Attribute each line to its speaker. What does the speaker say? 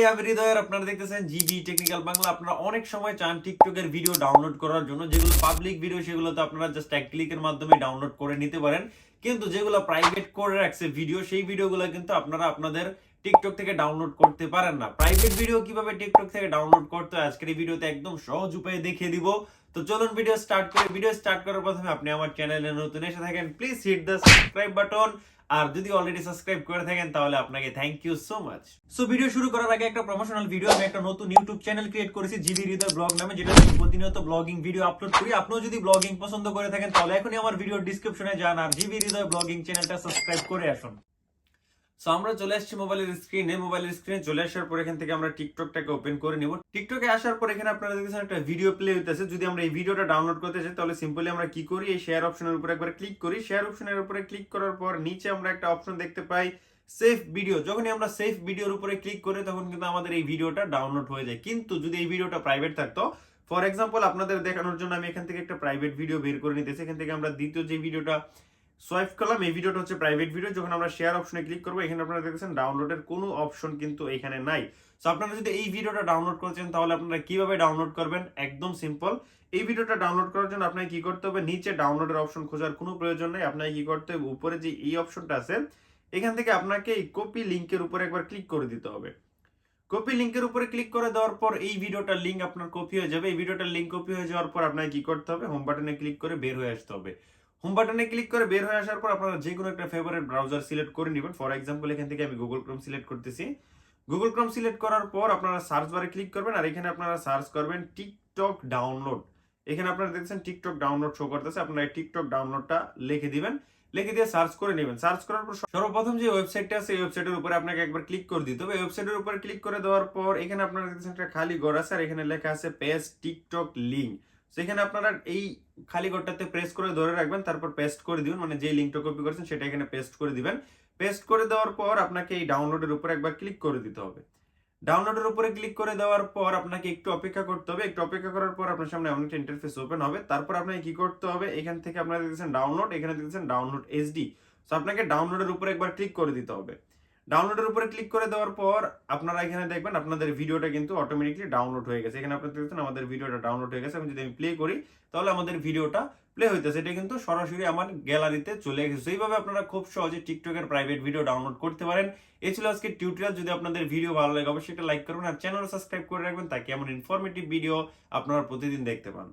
Speaker 1: High আমি আপনারা দেখতেছেন জিবি টেকনিক্যাল বাংলা আপনারা অনেক সময় চান টিকটকের ভিডিও ডাউনলোড করার জন্য। যেগুলো পাবলিক ভিডিও সেগুলো তো আপনারা জাস্ট এক ক্লিকের মাধ্যমে ডাউনলোড করে নিতে পারেন। কিন্তু যেগুলো প্রাইভেট করে রাখছে ভিডিও সেই ভিডিওগুলো কিন্তু আপনারা আপনাদের টিকটক থেকে ডাউনলোড করতে পারেন না। প্রাইভেট ভিডিও কীভাবে টিকটক থেকে ডাউনলোড করতে হয় আজকের এই ভিডিওতে একদম সহজ উপায়ে দেখিয়ে দিব। তো চলুন ভিডিও স্টার্ট করে। ভিডিও স্টার্ট করার প্রথমে আপনি আমার চ্যানেলে নতুন এসে থাকেন please hit the subscribe button আর যদি অলরেডি সাবস্ক্রাইব করে থাকেন, তাহলে আপনাকে thank you so much so video শুরু করার আগে একটা প্রমোশনাল ভিডিও আমি একটা নতুন ইউটিউব চ্যানেল ক্রিয়েট করেছি জিবি হৃদয় ব্লগ নামে, যেটা আমি প্রতিনিয়ত ব্লগিং ভিডিও আপলোড করি। আপনিও যদি ব্লগিং পছন্দ করে থাকেন, তাহলে এখনই আমার ভিডিও ডিসক্রিপশনে যান। আর জিবি হৃদয় ব্লগিং চ্যানেলটা সাবস্ক্রাইব করে আসুন। সো আমরা চলে আসছি মোবাইলের স্ক্রিনে মোবাইলের স্ক্রিনে চলে আসার পর এখান থেকে আমরা টিকটকটাকে ওপেন করে নিব। টিকটকে আসার পর এখানে আপনারা দেখতেছেন একটা ভিডিও প্লে হইতেছে। যদি আমরা এই ভিডিওটা ডাউনলোড করতে চাই, তাহলে সিম্পলি আমরা কি করি? এই শেয়ার অপশনের উপরে একবার ক্লিক করি। শেয়ার অপশনের উপরে ক্লিক করার পর নিচে আমরা একটা অপশন দেখতে পাই সেফ ভিডিও যখনই আমরা সেফ ভিডিওর উপরে ক্লিক করি, তখন কিন্তু আমাদের এই ভিডিওটা ডাউনলোড হয়ে যায়। কিন্তু যদি এই ভিডিওটা প্রাইভেট থাকতো ফর এক্সাম্পল আপনাদের দেখানোর জন্য আমি এখান থেকে একটা প্রাইভেট ভিডিও বের করে নিতেছি। এখান থেকে আমরা দ্বিতীয় যে ভিডিওটা সোয়াইপ করলাম এই ভিডিওটা হচ্ছে প্রাইভেট ভিডিও যখন আমরা শেয়ার অপশনে ক্লিক করব, এখানে আপনারা দেখছেন ডাউনলোডের কোনো অপশন কিন্তু এখানে নাই। সো আপনারা যদি এই ভিডিওটা ডাউনলোড করছেন তাহলে আপনারা কীভাবে ডাউনলোড করবেন? একদম সিম্পল এই ভিডিওটা ডাউনলোড করার জন্য আপনাকে কি করতে হবে? নিচে ডাউনলোডের অপশন খোঁজার কোনো প্রয়োজন নেই। আপনাকে কি করতে হবে? উপরে যে এই অপশনটা আছে, এখান থেকে আপনাকে এই কপি লিঙ্কের উপরে একবার ক্লিক করে দিতে হবে। কপি লিঙ্কের উপরে ক্লিক করে দেওয়ার পর এই ভিডিওটার লিঙ্ক আপনার কপি হয়ে যাবে। এই ভিডিওটার লিঙ্ক কপি হয়ে যাওয়ার পর আপনাকে কি করতে হবে? হোম বাটনে ক্লিক করে বের হয়ে আসতে হবে। হোম বাটনে ক্লিক করে বের হয়ে আসার পর আপনারা যে কোনো একটা ফেভারিট ব্রাউজার সিলেক্ট করে নেবেন। ফর এক্সাম্পল এখান থেকে আমি গুগল ক্রোম সিলেক্ট করতেছি। গুগল ক্রোম সিলেক্ট করার পর আপনারা সার্চ বারে ক্লিক করবেন আর এখানে আপনারা সার্চ করবেন টিকটক ডাউনলোড এখানে আপনারা দেখছেন টিকটক ডাউনলোড শো করতেছে। আপনারা টিকটক ডাউনলোডটা লিখে দিবেন। লিখে দিয়ে সার্চ করে নেবেন। সার্চ করার পর সর্বপ্রথম যে ওয়েবসাইটটা আছে, এই ওয়েবসাইটের উপরে আপনাকে একবার ক্লিক করে দিতে হবে। ওয়েবসাইটের উপরে ক্লিক করে দেওয়ার পর এখানে আপনারা দেখছেন একটা খালি ঘর আছে আর এখানে লেখা আছে পেজ টিকটক লিঙ্ক সেখানে আপনারা এই খালি ঘরটাতে প্রেস করে ধরে রাখবেন, তারপর পেস্ট করে দিবেন মানে যে লিঙ্কটা কপি করেছেন সেটা এখানে পেস্ট করে দিবেন। পেস্ট করে দেওয়ার পর আপনাকে এই ডাউনলোডের উপর একবার ক্লিক করে দিতে হবে। ডাউনলোডের উপরে ক্লিক করে দেওয়ার পর আপনাকে একটু অপেক্ষা করতে হবে। একটু অপেক্ষা করার পর আপনার সামনে এমন একটা ইন্টারফেস ওপেন হবে। তারপর আপনাকে কি করতে হবে? এখান থেকে আপনারা দেখছেন ডাউনলোড এখানে দেখছেন ডাউনলোড এইচডি তো আপনাকে ডাউনলোডের উপরে একবার ক্লিক করে দিতে হবে। ডাউনলোডের উপরে ক্লিক করে দেওয়ার পর আপনারা এখানে দেখবেন আপনাদের ভিডিওটা কিন্তু অটোমেটিকলি ডাউনলোড হয়ে গেছে। এখানে আপনারা দেখছেন আমাদের ভিডিওটা ডাউনলোড হয়ে গেছে। আমি যদি আমি প্লে করি, তাহলে আমাদের ভিডিওটা প্লে হইতেছে। এটা কিন্তু সরাসরি আমার গ্যালারিতে চলে গেছে। এইভাবে আপনারা খুব সহজে টিকটকের প্রাইভেট ভিডিও ডাউনলোড করতে পারেন। এই ছিল আজকে টিউটোরিয়াল যদি আপনাদের ভিডিও ভালো লাগে, অবশ্যই একটা লাইক করবেন। আর চ্যানেল সাবস্ক্রাইব করে রাখবেন, তাকে এমন ইনফরমেটিভ ভিডিও আপনারা প্রতিদিন দেখতে পান।